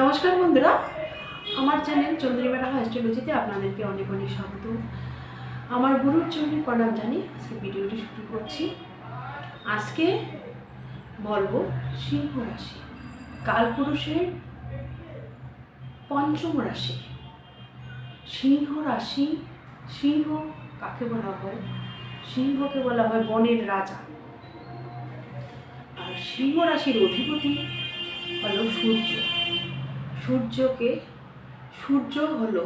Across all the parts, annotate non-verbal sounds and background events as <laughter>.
নমস্কার বন্ধুরা, আমার চ্যানেল চন্দ্রিমেলা অ্যাস্ট্রোলজিতে আপনাদেরকে অনেক অনেক স্বাগত। আমার গুরুর জন্য প্রণাম জানি আজকে ভিডিওটি শুরু করছি। আজকে বলব সিংহ রাশি কালপুরুষের পঞ্চম রাশি। সিংহ রাশি, সিংহ কাকে বলা হয়? সিংহকে বলা হয় বনের রাজা। আর সিংহ রাশির অধিপতি হলো সূর্য। সূর্যকে, সূর্য হলো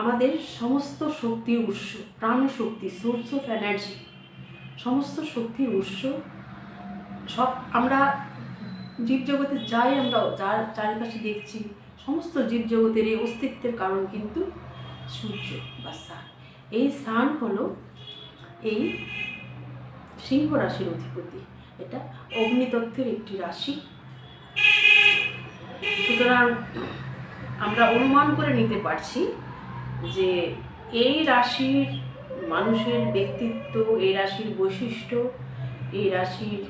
আমাদের সমস্ত শক্তির উৎস প্রাণ শক্তি সোর্স অফ এনার্জি সমস্ত শক্তির উৎস। সব আমরা জীবজগতে যাই আমরা, যার চারিপাশে দেখছি, সমস্ত জীবজগতের এই অস্তিত্বের কারণ কিন্তু সূর্য বা সান এই সান হলো এই সিংহ রাশির অধিপতি। এটা অগ্নিতত্ত্বের একটি রাশি। সুতরাং আমরা অনুমান করে নিতে পারছি যে এই রাশির মানুষের ব্যক্তিত্ব, এই রাশির বৈশিষ্ট্য, এই রাশির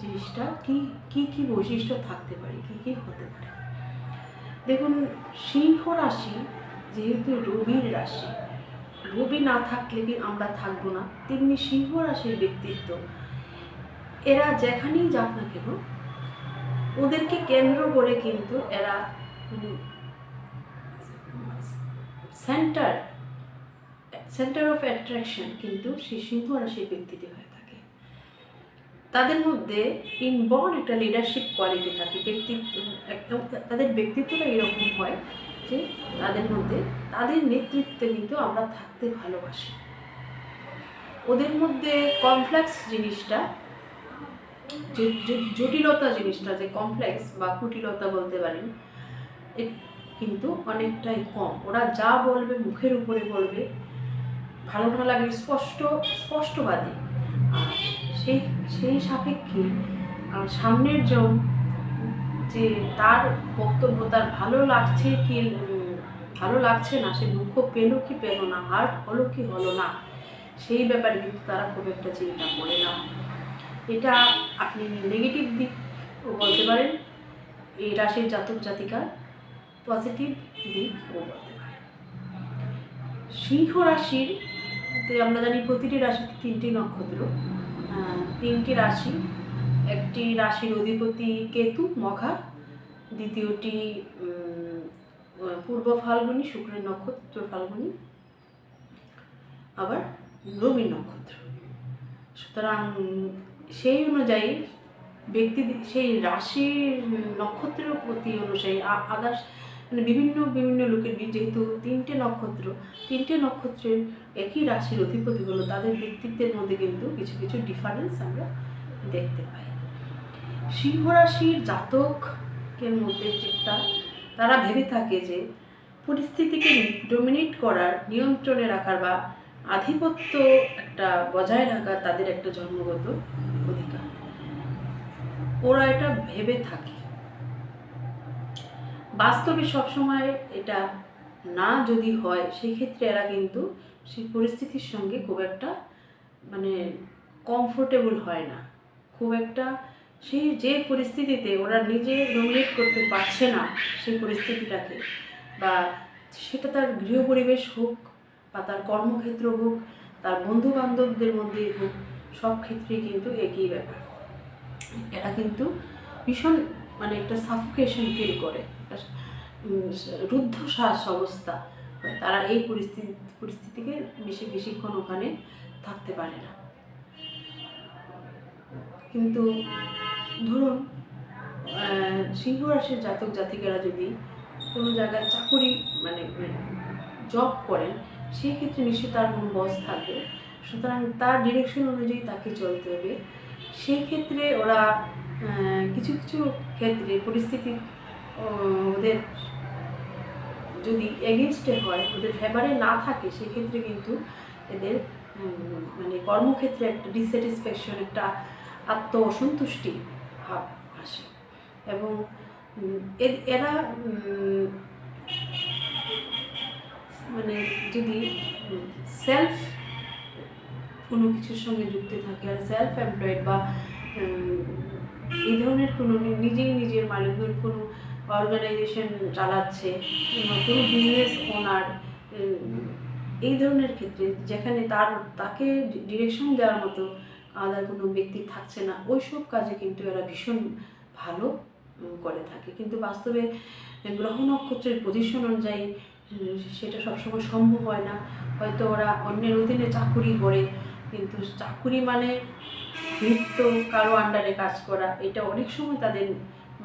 জিনিসটা কি কি কি বৈশিষ্ট্য থাকতে পারে, কি কি হতে পারে? দেখুন, সিংহ রাশি যেহেতু রবির রাশি, রবি না থাকলে কি আমরা থাকব না? তেমনি সিংহ রাশির ব্যক্তিত্ব, এরা যেখানেই যাক না কেন ওদেরকে কেন্দ্র করে কিন্তু এরা সেন্টার সেন্টার অফ অ্যাট্রাকশন কিন্তু সেই সিংহ রাশির ব্যক্তিটি হয়ে থাকে। তাদের মধ্যে ইনবর্ন একটা লিডারশিপ কোয়ালিটি থাকে। ব্যক্তিত্ব একদম তাদের ব্যক্তিত্বটা এরকম হয় যে তাদের মধ্যে তাদের নেতৃত্বে কিন্তু আমরা থাকতে ভালোবাসি। ওদের মধ্যে কমপ্লেক্স জিনিসটা জটিলতা জিনিসটা যে কমপ্লেক্স বা কুটিলতা বলতে পারেন কিন্তু অনেকটাই কম। ওরা যা বলবে মুখের উপরে বলবে, ভালো না লাগলে স্পষ্ট, স্পষ্টবাদী। আর সেই সেই সাপেক্ষে সামনের জন যে তার বক্তব্য, তার ভালো লাগছে কি, ভালো লাগছে না, সে দুঃখ পেল কি পেল না, হার্ট হলো কি হলো না, সেই ব্যাপারে কিন্তু তারা খুব একটা চিন্তা করে না। এটা আপনি নেগেটিভ দিকও বলতে পারেন এই রাশির জাতক জাতিকার পজিটিভ দিকও বলতে পারেন। সিংহ রাশির আমরা জানি প্রতিটি রাশিতে তিনটি নক্ষত্র তিনটি রাশি। একটি রাশির অধিপতি কেতু, মঘা, দ্বিতীয়টি পূর্ব ফাল্গুনি, শুক্রের নক্ষত্র ফাল্গুনি, আবার রবি নক্ষত্র। সুতরাং সেই অনুযায়ী ব্যক্তি সেই রাশির নক্ষত্রের প্রতি অনুযায়ী আদার্স মানে বিভিন্ন বিভিন্ন লোকের যেহেতু তিনটে নক্ষত্র, তিনটে নক্ষত্রের একই রাশির অধিপতি হলো তাদের ব্যক্তিত্বের মধ্যে কিন্তু কিছু কিছু ডিফারেন্স আমরা দেখতে পাই। সিংহ রাশির জাতকের মধ্যে যেটা, তারা ভেবে থাকে যে পরিস্থিতিকে ডোমিনেট করার, নিয়ন্ত্রণে রাখার বা আধিপত্য একটা বজায় রাখার তাদের একটা জন্মগত ওরা এটা ভেবে থাকে। বাস্তবে সবসময় এটা না যদি হয়, সেক্ষেত্রে এরা কিন্তু সেই পরিস্থিতির সঙ্গে খুব একটা মানে কমফোর্টেবল হয় না। খুব একটা সেই যে পরিস্থিতিতে ওরা নিজে ডোমিনেট করতে পারছে না সেই পরিস্থিতিটাকে, বা সেটা তার গৃহ পরিবেশ হোক, বা তার কর্মক্ষেত্র হোক, তার বন্ধু বান্ধবদের মধ্যেই হোক, সব ক্ষেত্রেই কিন্তু একই ব্যাপার। এরা কিন্তু ভীষণ মানে একটা সাফোকেশন ফিল করে। রুদ্ধশ্বাস অবস্থা। তারা এই পরিস্থিতি, পরিস্থিতিকে বেশি, বেশিক্ষণ ওখানে থাকতে পারে না। কিন্তু ধরুন সিংহ রাশির জাতক জাতিকারা যদি কোনো জায়গায় চাকরি মানে জব করেন, সেই ক্ষেত্রে নিশ্চয়ই তার কোনো বস থাকবে। সুতরাং তার ডিরেকশন অনুযায়ী তাকে চলতে হবে। সেই ক্ষেত্রে ওরা কিছু কিছু ক্ষেত্রে পরিস্থিতি ওদের যদি এগেনস্টে হয়, ওদের ফেভারে না থাকে সেক্ষেত্রে কিন্তু এদের মানে কর্মক্ষেত্রে একটা ডিস্যাটিসফ্যাকশন একটা আত্ম অসন্তুষ্টি ভাব আসে। এবং এরা মানে যদি সেলফ কোনো কিছুর সঙ্গে যুক্ত থাকে আর সেলফ এমপ্লয়েড বা এই ধরনের কোনো নিজেই নিজের মালিকের কোনো অর্গানাইজেশন চালাচ্ছে কোনো বিজনেস ওনার এই ধরনের ক্ষেত্রে যেখানে তার, তাকে ডিরেকশন দেওয়ার মতো আলাদা কোনো ব্যক্তি থাকছে না ওই সব কাজে কিন্তু এরা ভীষণ ভালো করে থাকে। কিন্তু বাস্তবে গ্রহ নক্ষত্রের পজিশন অনুযায়ী সেটা সবসময় সম্ভব হয় না। হয়তো ওরা অন্যের অধীনে চাকুরি করে কিন্তু চাকুরি মানে নিত্য, কারও আন্ডারে কাজ করা, এটা অনেক সময় তাদের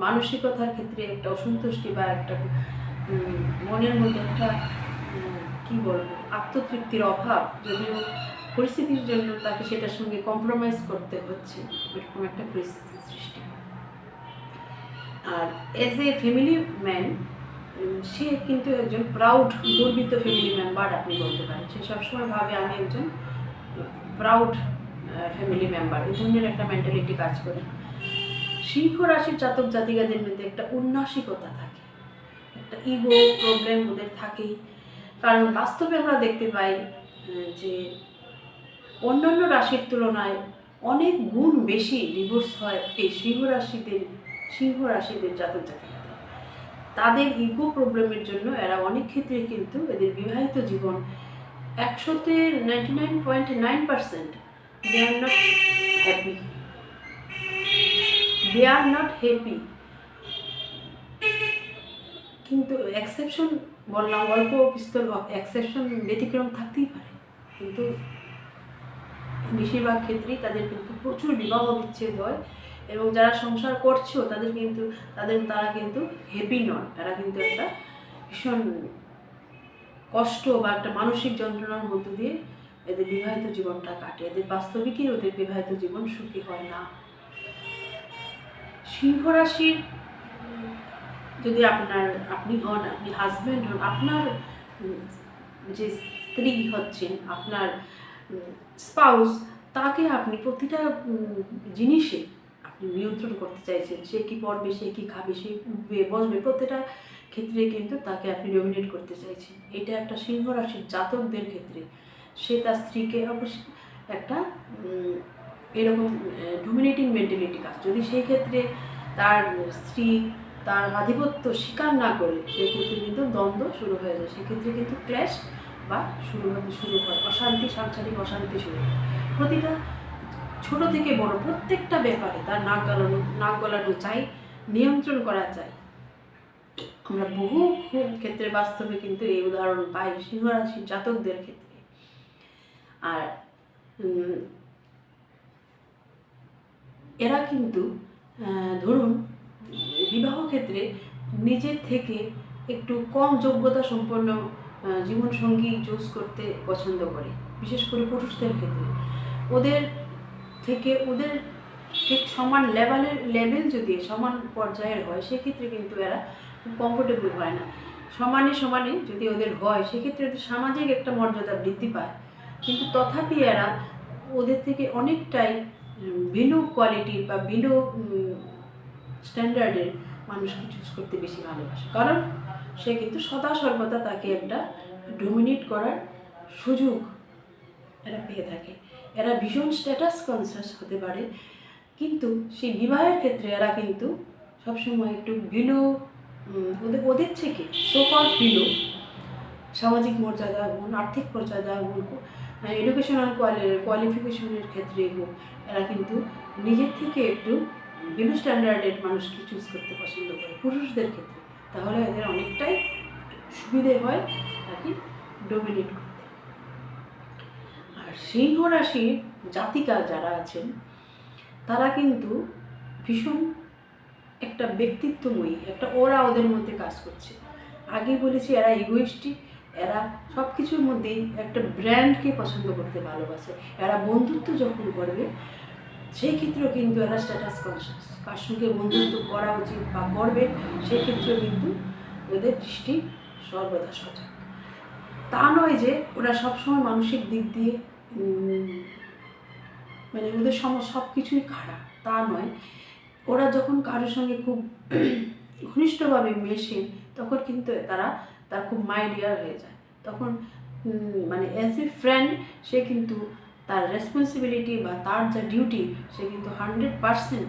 মানসিকতার ক্ষেত্রে একটা অসন্তুষ্টি বা একটা মনের মধ্যে একটা কী বলব, আত্মতৃপ্তির অভাব। যদিও পরিস্থিতির জন্য তাকে সেটার সঙ্গে কম্প্রোমাইজ করতে হচ্ছে, এরকম একটা পরিস্থিতির সৃষ্টি। আর এজ এ ফ্যামিলি ম্যান সে কিন্তু একজন প্রাউড গর্বিত ফ্যামিলি মেম্বার আপনি বলতে পারেন। সে সবসময় ভাবে, আমি একজন প্রাউড ফ্যামিলি মেম্বার এই একটা মেন্টালিটি কাজ করে। সিংহ রাশির জাতক জাতিকাদের মধ্যে একটা উন্নাসিকতা থাকে। একটা ইগো প্রবলেম ওদের থাকেই। কারণ বাস্তবে আমরা দেখতে পাই যে অন্যান্য রাশির তুলনায় অনেক গুণ বেশি ডিভোর্স হয় এই সিংহ রাশিদের সিংহ রাশিদের জাতক জাতিকাদের। তাদের ইগো প্রবলেমের জন্য এরা অনেক ক্ষেত্রে কিন্তু এদের বিবাহিত জীবন একশোতে ninety nine point nine percent they are not happy they are not happy কিন্তু এক্সেপশন বললাম, অল্প পিস্তল এক্সেপশন ব্যতিক্রম থাকতেই পারে। কিন্তু বেশিরভাগ ক্ষেত্রেই তাদের কিন্তু প্রচুর বিবাহ বিচ্ছেদ হয় এবং যারা সংসার করছেও তাদের কিন্তু, তাদের, তারা কিন্তু হ্যাপি নন। তারা কিন্তু একটা ভীষণ কষ্ট বা একটা মানসিক যন্ত্রণার মধ্য দিয়ে এদের বিবাহিত জীবনটা কাটে। এদের বাস্তবিকই ওদের বিবাহিত জীবন সুখী হয় না। সিংহ রাশির যদি আপনার, আপনি হন, আপনি হাজব্যান্ড হন, আপনার যে স্ত্রী হচ্ছেন, আপনার স্পাউস তাকে আপনি প্রতিটা জিনিসে নিয়ন্ত্রণ করতে চাইছেন, সে কি পড়বে, সে কি খাবে, সে উঠবে, বসবে প্রতিটা ক্ষেত্রে কিন্তু তাকে আপনি ডমিনেট করতে চাইছেন। এটা একটা সিংহ রাশির জাতকদের ক্ষেত্রে। সে তার স্ত্রীকে অবশ্যই একটা এরকম ডমিনেটিং মেন্টালিটি কাজ। যদি সেই ক্ষেত্রে তার স্ত্রী তার আধিপত্য স্বীকার না করে, সেক্ষেত্রে কিন্তু দ্বন্দ্ব শুরু হয়ে যায়। সেক্ষেত্রে কিন্তু ক্ল্যাশ বা শুরু হবে, শুরু হয়। অশান্তি সাংসারিক অশান্তি শুরু হয়। প্রতিটা ছোট থেকে বড় প্রত্যেকটা ব্যাপারে তার নাক গলানো নাক গলানো চাই, নিয়ন্ত্রণ করা চাই। আমরা বহু ক্ষেত্রে বাস্তবে কিন্তু এই উদাহরণ পাই, সিংহরাশির জাতকদের ক্ষেত্রে। আর এরা কিন্তু ধরুন, বিবাহ ক্ষেত্রে নিজের থেকে একটু কম যোগ্যতা সম্পন্ন জীবনসঙ্গী চুজ করতে পছন্দ করে, বিশেষ করে পুরুষদের ক্ষেত্রে। ওদের থেকে ওদের ঠিক সমান লেভেলের লেভেল যদি সমান পর্যায়ের হয়, সেক্ষেত্রে কিন্তু এরা কমফোর্টেবল হয় না। সমানে সমানে যদি ওদের হয়, সেক্ষেত্রে সামাজিক একটা মর্যাদা বৃদ্ধি পায়। কিন্তু তথাপি এরা ওদের থেকে অনেকটাই ভিন্ন কোয়ালিটির বা ভিন্ন স্ট্যান্ডার্ডের মানুষকে চুজ করতে বেশি ভালোবাসে। কারণ সে কিন্তু সদা সর্বদা তাকে একটা ডোমিনেট করার সুযোগ এরা পেয়ে থাকে। এরা ভীষণ স্ট্যাটাস কনসাস হতে পারে। কিন্তু সেই বিবাহের ক্ষেত্রে এরা কিন্তু সবসময় একটু বিলো ওদের ওদের থেকে সোপার বিলো, সামাজিক মর্যাদা হোক আর্থিক মর্যাদা হোক এডুকেশনাল কোয়ালি কোয়ালিফিকেশনের ক্ষেত্রে হোক, এরা কিন্তু নিজের থেকে একটু বিলো স্ট্যান্ডার্ডের মানুষকে চুজ করতে পছন্দ করে, পুরুষদের ক্ষেত্রে। তাহলে এদের অনেকটাই সুবিধে হয়, তাকে ডোমিনেট করতে আর সিংহ রাশির জাতিকা যারা আছেন, তারা কিন্তু ভীষণ একটা ব্যক্তিত্বময়ী, একটা ওরা ওদের মধ্যে কাজ করছে। আগে বলেছি, এরা ইগোইস্টিক এরা সব কিছুর মধ্যেই একটা ব্র্যান্ডকে পছন্দ করতে ভালোবাসে। এরা বন্ধুত্ব যখন করবে, সেই ক্ষেত্রেও কিন্তু এরা স্ট্যাটাস কনসিয়াস কার সঙ্গে বন্ধুত্ব করা উচিত বা করবে সেক্ষেত্রেও কিন্তু ওদের দৃষ্টি সর্বদা সজাগ। তা নয় যে ওরা সবসময় মানসিক দিক দিয়ে মানে ওদের সম সব কিছুই খারাপ, তা নয়। ওরা যখন কারোর সঙ্গে খুব <clears throat> ঘনিষ্ঠভাবে মেশে তখন কিন্তু তারা, তার খুব মাইডিয়ার হয়ে যায়। তখন মানে অ্যাজ এ ফ্রেন্ড সে কিন্তু তার রেসপন্সিবিলিটি বা তার যা ডিউটি সে কিন্তু হান্ড্রেড পারসেন্ট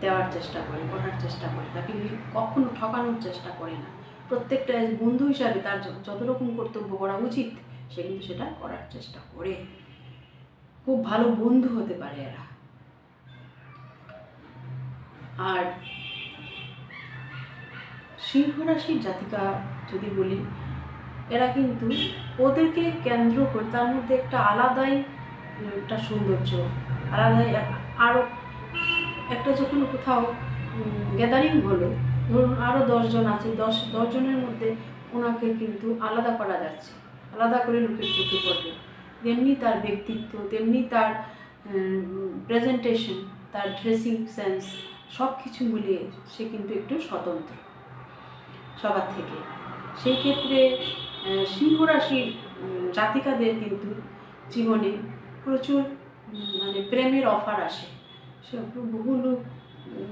দেওয়ার চেষ্টা করে, করার চেষ্টা করে। তাকে কখনো ঠকানোর চেষ্টা করে না। প্রত্যেকটা বন্ধু হিসাবে তার যত রকম কর্তব্য করা উচিত, সে কিন্তু সেটা করার চেষ্টা করে। খুব ভালো বন্ধু হতে পারে এরা। আর সিংহ রাশির জাতিকা যদি বলি, এরা কিন্তু ওদেরকে কেন্দ্র করে তার মধ্যে একটা আলাদাই, একটা সৌন্দর্য, আলাদাই আরও একটা যখন কোথাও গ্যাদারিং হলো, ধরুন আরও দশজন আছে, দশ দশজনের মধ্যে ওনাকে কিন্তু আলাদা করা যাচ্ছে, আলাদা করে লোকের চোখে পড়বে। তেমনি তার ব্যক্তিত্ব, তেমনি তার প্রেজেন্টেশন তার ড্রেসিং সেন্স সব কিছু মিলিয়ে সে কিন্তু একটু স্বতন্ত্র সবার থেকে। সেই ক্ষেত্রে সিংহ রাশির জাতিকাদের কিন্তু জীবনে প্রচুর মানে প্রেমের অফার আসে। সে বহু লোক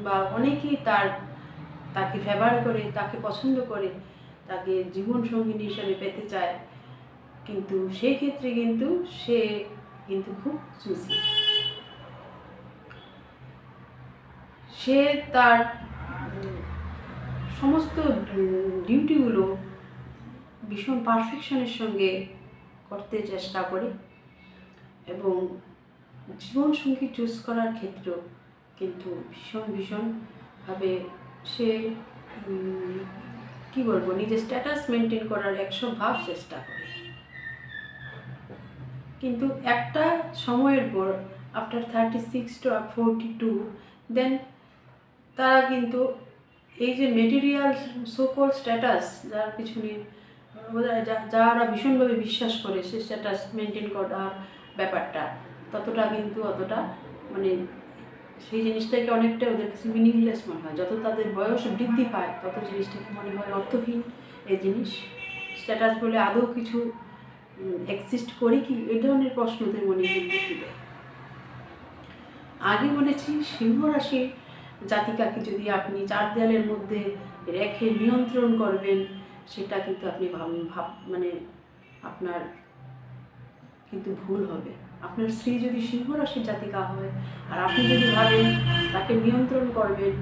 বা অনেকেই তার, তাকে ফেভার করে, তাকে পছন্দ করে, তাকে জীবন সঙ্গিনী হিসেবে পেতে চায়। কিন্তু সেই ক্ষেত্রে কিন্তু সে কিন্তু খুব চুজি সে তার সমস্ত ডিউটিগুলো ভীষণ পারফেকশনের সঙ্গে করতে চেষ্টা করে এবং জীবনসঙ্গী চুজ করার ক্ষেত্রেও কিন্তু ভীষণ, ভীষণভাবে সে কি বলব, নিজের স্ট্যাটাস মেনটেন করার একশো ভাব চেষ্টা করে। কিন্তু একটা সময়ের পর after thirty six to forty two then তারা কিন্তু এই যে মেটেরিয়াল সোকল স্ট্যাটাস যার পিছনে যারা ভীষণভাবে বিশ্বাস করে সে স্ট্যাটাস মেনটেন করার ব্যাপারটা, ততটা কিন্তু অতটা মানে সেই জিনিসটাকে অনেকটা ওদের কাছে মিনিংলেস মনে হয়। যত তাদের বয়স বৃদ্ধি পায়, তত জিনিসটাকে মনে হয় অর্থহীন এই জিনিস। স্ট্যাটাস বলে আদৌ কিছু এক্সিস্ট করে কি? এই ধরনের প্রশ্নদের মনে কিন্তু আগে বলেছি, সিংহ রাশির জাতিকাকে যদি আপনি চার দেয়ালের মধ্যে রেখে নিয়ন্ত্রণ করবেন, সেটা কিন্তু আপনি ভাব মানে আপনার কিন্তু ভুল হবে। আপনার স্ত্রী যদি সিংহ রাশির জাতিকা হয়, আর আপনি যদি ভাবেন তাকে নিয়ন্ত্রণ করবেন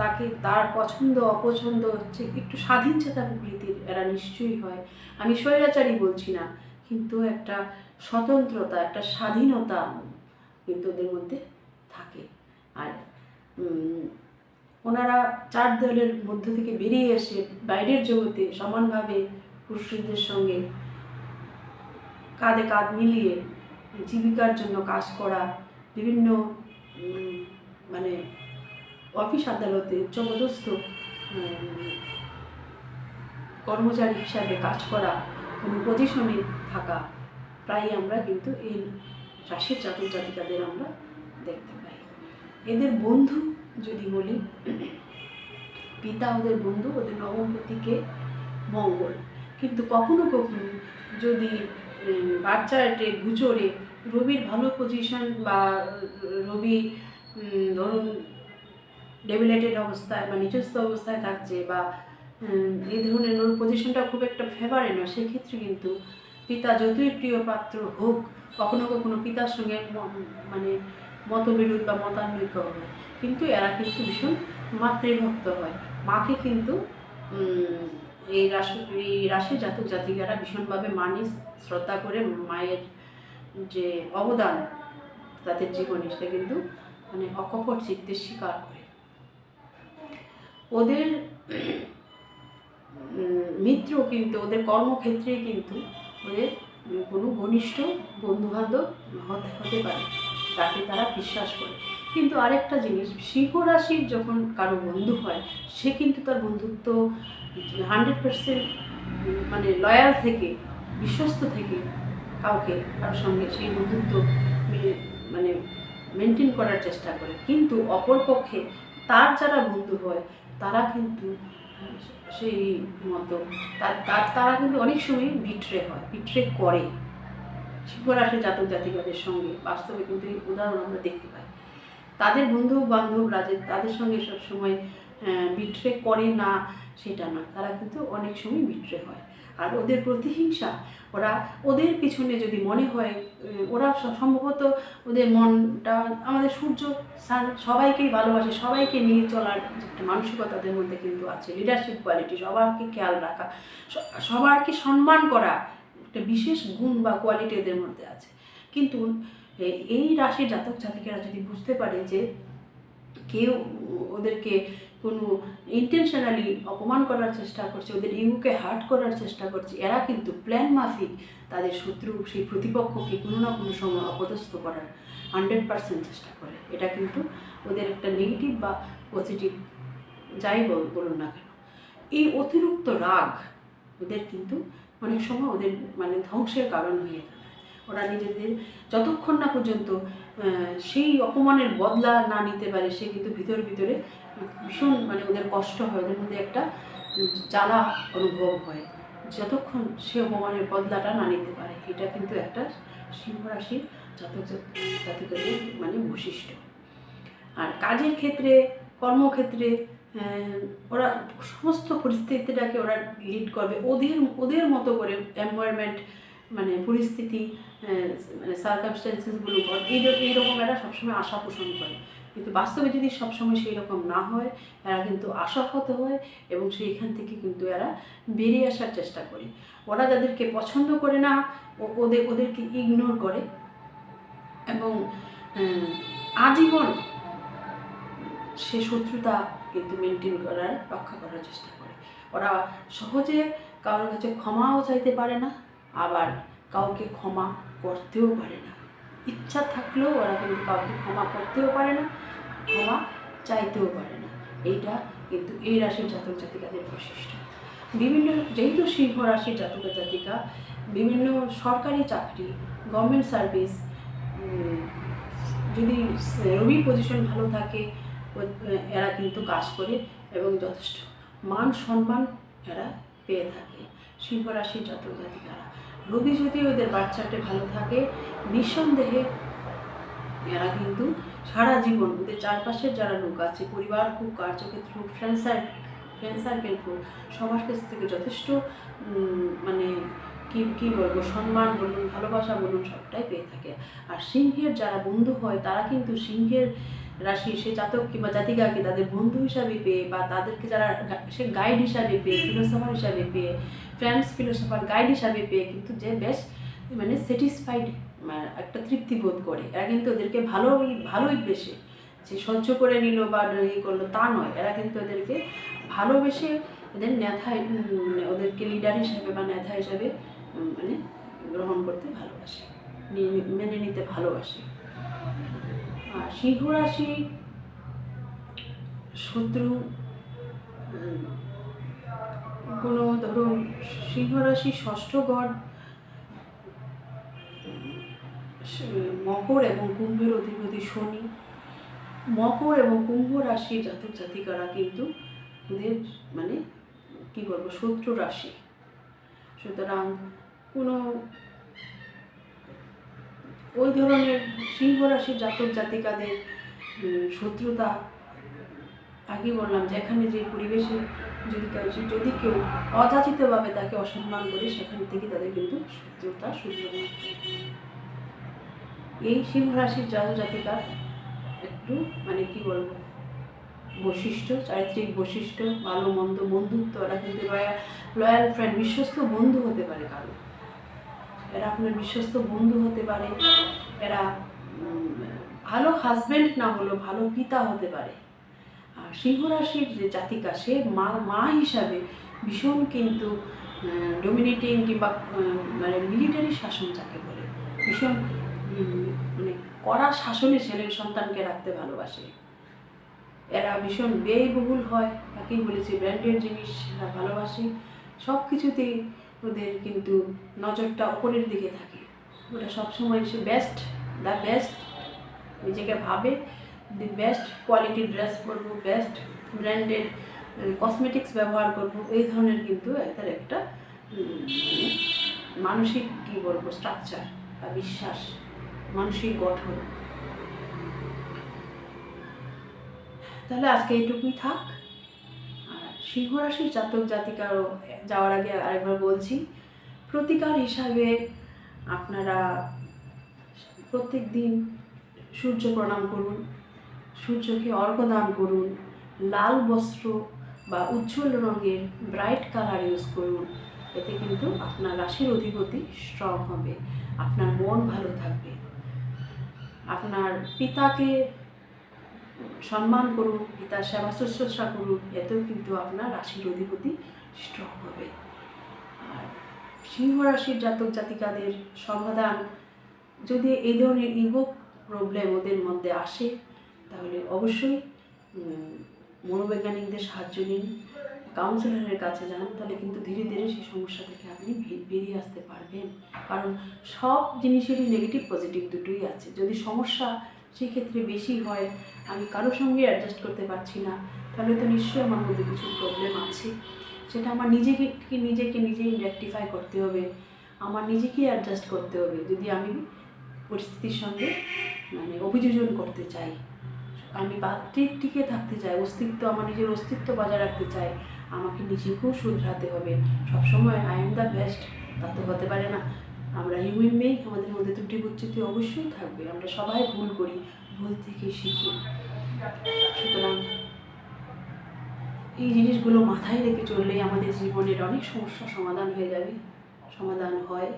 তাকে তার পছন্দ, অপছন্দ হচ্ছে একটু স্বাধীন চেতা প্রকৃতির এরা নিশ্চয়ই হয়। আমি স্বৈরাচারী বলছি না, কিন্তু একটা স্বতন্ত্রতা, একটা স্বাধীনতা কিন্তু ওদের মধ্যে থাকে। আর ওনারা চার দেয়ালের মধ্য থেকে বেরিয়ে এসে বাইরের জগতে সমানভাবে পুরুষদের সঙ্গে কাঁধে কাঁধ মিলিয়ে জীবিকার জন্য কাজ করা, বিভিন্ন মানে অফিস আদালতে উম, কর্মচারী হিসাবে কাজ করা কোনো পজিশনে থাকা প্রায় আমরা কিন্তু এই রাশির জাতক জাতিকাদের আমরা দেখতে পাই। এদের বন্ধু যদি বলি পিতা ওদের বন্ধু ওদের নবমপতিকে মঙ্গল। কিন্তু কখনো কখনো যদি বাচ্চাটে গুচরে রবির ভালো পজিশন বা রবি ধরুন ডেবিলেটেড অবস্থায় বা নিজস্ব অবস্থায় থাকছে বা এই ধরনের ওর পজিশনটা খুব একটা ফেভারে না সেক্ষেত্রে কিন্তু পিতা যতই প্রিয় পাত্র হোক, কখনো কখনো পিতার সঙ্গে মানে মতবিরোধ বা মতানৈক্য হবে কিন্তু এরা কিন্তু ভীষণ মাতৃভক্ত হয়। মাকে কিন্তু এই রাশি এই রাশি জাতক জাতিকারা ভীষণভাবে মানে শ্রদ্ধা করে মায়ের যে অবদান তাদের জীবনে, সেটা কিন্তু মানে অকপট চিত্তের স্বীকার করে। ওদের মিত্র কিন্তু, ওদের কর্মক্ষেত্রে কিন্তু ওদের কোনো ঘনিষ্ঠ বন্ধুবান্ধব হতে হতে পারে তাকে তারা বিশ্বাস করে। কিন্তু আরেকটা জিনিস, সিংহ রাশির যখন কারও বন্ধু হয়, সে কিন্তু তার বন্ধুত্ব হান্ড্রেড পার্সেন্ট মানে লয়াল থেকে, বিশ্বস্ত থেকে কাউকে কারোর সঙ্গে সেই বন্ধুত্ব মানে মেনটেন করার চেষ্টা করে। কিন্তু অপরপক্ষে তার যারা বন্ধু হয় তারা কিন্তু সেই মতো তার কিন্তু অনেক সময় বিট্রে হয় বিট্রে করে। শিবরাশি জাতক জাতিকাদের সঙ্গে, বাস্তবে কিন্তু এই উদাহরণ আমরা দেখতে পাই। তাদের বন্ধু বান্ধবরা যে তাদের সঙ্গে সবসময় বিট্রে করে না, সেটা না তারা কিন্তু অনেক সময় বিট্রে হয়। আর ওদের প্রতিহিংসা, ওরা ওদের পিছনে যদি মনে হয় ওরা সম্ভবত ওদের মনটা, আমাদের সূর্য সান সবাইকেই ভালোবাসে, সবাইকে নিয়ে চলার একটা মানসিকতা তাদের মধ্যে কিন্তু আছে লিডারশিপ কোয়ালিটি সবারকে খেয়াল রাখা সবারকে সম্মান করা একটা বিশেষ গুণ বা কোয়ালিটি ওদের মধ্যে আছে। কিন্তু এই রাশির জাতক জাতিকেরা যদি বুঝতে পারে যে কেউ ওদেরকে কোনো ইন্টেনশনালি অপমান করার চেষ্টা করছে, ওদের ইউকে হার্ট করার চেষ্টা করছে, এরা কিন্তু প্ল্যান মাফিক, তাদের শত্রু সেই প্রতিপক্ষকে কোনো না কোনো সময় অপদস্থ করার হান্ড্রেড পার্সেন্ট চেষ্টা করে। এটা কিন্তু ওদের একটা নেগেটিভ বা পজিটিভ যাই বল বলুন না কেন। এই অতিরিক্ত রাগ ওদের কিন্তু অনেক সময় ওদের মানে ধ্বংসের কারণ হয়ে দাঁড়ায়। ওরা নিজেদের যতক্ষণ না পর্যন্ত সেই অপমানের বদলা না নিতে পারে, সে কিন্তু ভিতর ভিতরে ভীষণ মানে ওদের কষ্ট হয়, ওদের মধ্যে একটা জ্বালা অনুভব হয়। যতক্ষণ সে অপমানের বদলাটা না নিতে পারে, এটা কিন্তু একটা সিংহ রাশির জাতক জাত- মানে বৈশিষ্ট্য। আর কাজের ক্ষেত্রে, কর্মক্ষেত্রে ওরা সমস্ত পরিস্থিতিটাকে ওরা লিড করবে। ওদের ওদের মতো করে এনভায়রনমেন্ট মানে পরিস্থিতি মানে সার্কামস্টেন্সেসগুলো এইরকম এরা সবসময় আশা পোষণ করে। কিন্তু বাস্তবে যদি সবসময় সেই রকম না হয়, এরা কিন্তু আশাহত হয় এবং সেইখান থেকে কিন্তু এরা বেরিয়ে আসার চেষ্টা করে। ওরা যাদেরকে পছন্দ করে না ওদের ওদেরকে ইগনোর করে। এবং আজীবন সে শত্রুতা কিন্তু মেনটেন করার, রক্ষা করার চেষ্টা করে। ওরা সহজে কারোর কাছে ক্ষমাও চাইতে পারে না। আবার কাউকে ক্ষমা করতেও পারে না। ইচ্ছা থাকলেও ওরা কিন্তু কাউকে ক্ষমা করতেও পারে না, ক্ষমা চাইতেও পারে না। এইটা কিন্তু এই রাশির জাতক জাতিকাদের বৈশিষ্ট্য। বিভিন্ন যেহেতু সিংহ রাশির জাতক জাতিকা, বিভিন্ন সরকারি চাকরি গভর্নমেন্ট সার্ভিস যদি রবি পজিশন ভালো থাকে, এরা কিন্তু কাজ করে এবং যথেষ্ট মান সম্মান এরা পেয়ে থাকে সিংহ রাশির জাতক জাতিকারা। রবি যদি ওদের বাচ্চাটা ভালো থাকে, নিঃসন্দেহে এরা কিন্তু সারা জীবন ওদের চারপাশের যারা লোক আছে, পরিবার হোক কার্যক্ষেত্র হোক ফ্রেন্ড সার্কেল সার্কেল হোক সবার কাছ থেকে যথেষ্ট মানে কি কি বলব, সম্মান বলুন, ভালোবাসা বলুন সবটাই পেয়ে থাকে। আর সিংহের যারা বন্ধু হয়, তারা কিন্তু সিংহের রাশি সে জাতক কিংবা জাতিকাকে তাদের বন্ধু হিসাবে পেয়ে বা তাদেরকে যারা সে গাইড হিসাবে পেয়ে ফিলোসফার হিসাবে পেয়ে ফ্রেন্ডস ফিলোসফার গাইড হিসাবে পেয়ে কিন্তু যে বেশ মানে স্যাটিসফাইড একটা তৃপ্তি বোধ করে। এরা কিন্তু ওদেরকে ভালোই ভালোই বেশে। যে সহ্য করে নিল বা ইয়ে করল তা নয়। এরা কিন্তু ওদেরকে ভালোবেসে ওদের উম, ওদেরকে লিডার হিসাবে বা নেতা হিসাবে মানে গ্রহণ করতে ভালোবাসে মেনে নিতে ভালোবাসে। সিংহ রাশি, শত্রু কোনো ধরুন সিংহ রাশি ষষ্ঠ স- মকর এবং কুম্ভের অধিপতি শনি। মকর এবং কুম্ভ রাশির জাতক জাতিকারা কিন্তু ওদের মানে কি বলব শত্রু রাশি। সুতরাং কোনো ওই ধরনের সিংহ রাশির জাতক জাতিকাদের শত্রুতা। আগে বললাম যে এখানে যে পরিবেশে যদি যদি কেউ অযাচিতভাবে তাকে অসম্মান করে, সেখান থেকে তাদের কিন্তু শত্রুতা হয় এই সিংহ রাশির জাতক জাতিকার একটু মানে কি বলব, বৈশিষ্ট্য, চারিত্রিক বৈশিষ্ট্য, ভালো মন্দ বন্ধুত্ব, ওরা কিন্তু লয়াল লয়াল ফ্রেন্ড, বিশ্বস্ত বন্ধু হতে পারে কারও। এরা আপনার বিশ্বস্ত বন্ধু হতে পারে। এরা ভালো হাজব্যান্ড না হলেও ভালো পিতা হতে পারে। আর সিংহ রাশির যে জাতিকা, সে মা মা হিসাবে ভীষণ কিন্তু ডোমিনেটিং কিংবা মানে মিলিটারি শাসন যাকে বলে, ভীষণ মানে কড়া শাসনে ছেলের সন্তানকে রাখতে ভালোবাসে। এরা ভীষণ ব্যয়বহুল হয়, তাকেই বলেছি ব্র্যান্ডেড জিনিস এরা ভালোবাসে। সব কিছুতেই ওদের কিন্তু নজরটা ওপরের দিকে থাকে। ওটা সবসময় সে বেস্ট দ্য বেস্ট নিজেকে ভাবে দি বেস্ট কোয়ালিটির ড্রেস পরবো বেস্ট ব্র্যান্ডেড কসমেটিক্স ব্যবহার করব, এই ধরনের কিন্তু তার একটা মানে মানসিক কী বলব স্ট্রাকচার বা বিশ্বাস, মানসিক গঠন। তাহলে আজকে এইটুকুই থাক। সিংহ রাশির জাতক জাতিকারও যাওয়ার আগে আরেকবার বলছি, প্রতিকার হিসাবে আপনারা প্রত্যেক দিন সূর্য প্রণাম করুন, সূর্যকে অর্ঘ্য দান করুন, লাল বস্ত্র বা উজ্জ্বল রঙের ব্রাইট কালার ইউজ করুন, এতে কিন্তু আপনার রাশির অধিপতি স্ট্রং হবে, আপনার মন ভালো থাকবে। আপনার পিতাকে সম্মান করুন, পিতার সেবা শুশ্রূষা করুন, এতেও কিন্তু আপনার রাশির অধিপতি স্ট্রং হবে। আর সিংহ রাশির জাতক জাতিকাদের সমাধান, যদি এই ধরনের ইগো প্রবলেম ওদের মধ্যে আসে, তাহলে অবশ্যই মনোবৈজ্ঞানিকদের সাহায্য নিন কাউন্সিলরের কাছে যান, তাহলে কিন্তু ধীরে ধীরে সেই সমস্যা থেকে আপনি বেরিয়ে আসতে পারবেন। কারণ সব জিনিসেরই নেগেটিভ পজিটিভ দুটোই আছে। যদি সমস্যা সেক্ষেত্রে বেশি হয়, আমি কারোর সঙ্গে অ্যাডজাস্ট করতে পারছি না, তাহলে তো নিশ্চয়ই আমার মধ্যে কিছু প্রবলেম আছে। সেটা আমার নিজেকে নিজেকে নিজেই রেকটিফাই করতে হবে, আমার নিজেকেই অ্যাডজাস্ট করতে হবে, যদি আমি পরিস্থিতির সঙ্গে মানে অভিযোজন করতে চাই। আমি বা টিকে থাকতে চাই, অস্তিত্ব, আমার নিজের অস্তিত্ব বজায় রাখতে চাই, আমাকে নিজেকেও শুধরাতে হবে। সবসময় আই এম দ্য বেস্ট তা তো হতে পারে না। আমরা হিউম্যান বিং আমাদের মধ্যে ত্রুটি বুচ্ছিতি অবশ্যই থাকবে। আমরা সবাই ভুল করি, ভুল থেকে শিখি। সুতরাং এই জিনিসগুলো মাথায় রেখে চললেই আমাদের জীবনের অনেক সমস্যা সমাধান হয়ে যাবে, সমাধান হয়।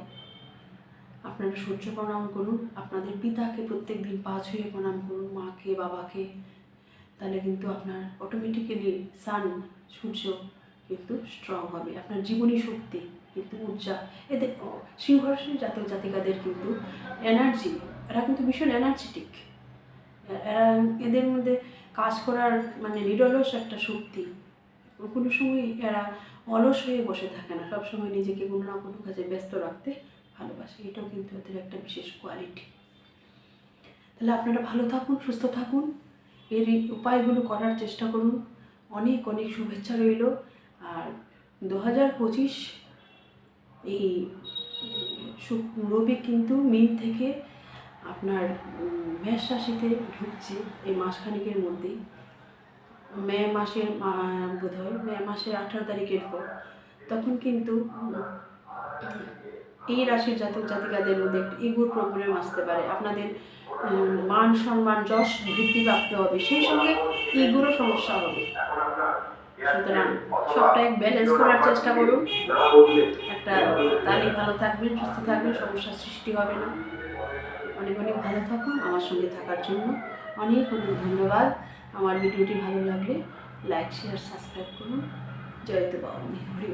আপনারা সূর্য প্রণাম করুন। আপনাদের পিতাকে প্রত্যেক দিন পা ছুঁয়ে প্রণাম করুন, মাকে, বাবাকে। তাহলে কিন্তু আপনার অটোমেটিক্যালি সান সূর্য কিন্তু স্ট্রং হবে। আপনার জীবনী শক্তি কিন্তু উর্জা এদের সিংহরাশির জাতক জাতিকাদের কিন্তু এনার্জি এরা কিন্তু ভীষণ এনার্জেটিক এরা এদের মধ্যে কাজ করার মানে নিরলস একটা শক্তি। কোনো সময় এরা অলস হয়ে বসে থাকে না। সবসময় নিজেকে কোনো না কোনো কাজে ব্যস্ত রাখতে ভালোবাসে। এটাও কিন্তু ওদের একটা বিশেষ কোয়ালিটি তাহলে আপনারা ভালো থাকুন, সুস্থ থাকুন। এর উপায়গুলো করার চেষ্টা করুন। অনেক অনেক শুভেচ্ছা রইল। আর দু হাজার পঁচিশ এই রবি কিন্তু মিন থেকে আপনার মেষ রাশিতে ঢুকছে এই মাসখানিকের মধ্যেই। মে মাসের বোধ হয় মে মাসের আঠারো তারিখের পর। তখন কিন্তু, এই রাশির জাতক জাতিকাদের মধ্যে একটু ইগোর প্রবলেম আসতে পারে। আপনাদের মান সম্মান, যশ, বৃদ্ধি প্রাপ্ত হবে। সেই সঙ্গে ইগোরও সমস্যা হবে। সুতরাং সবটাই ব্যালেন্স করার চেষ্টা করুন। একটা তাহলে ভালো থাকবেন সুস্থ থাকবেন সমস্যার সৃষ্টি হবে না। অনেক অনেক ভালো থাকুন আমার সঙ্গে থাকার জন্য। অনেক অনেক ধন্যবাদ। আমার ভিডিওটি ভালো লাগলে লাইক শেয়ার সাবস্ক্রাইব করুন। জয়তে বাবা হরি।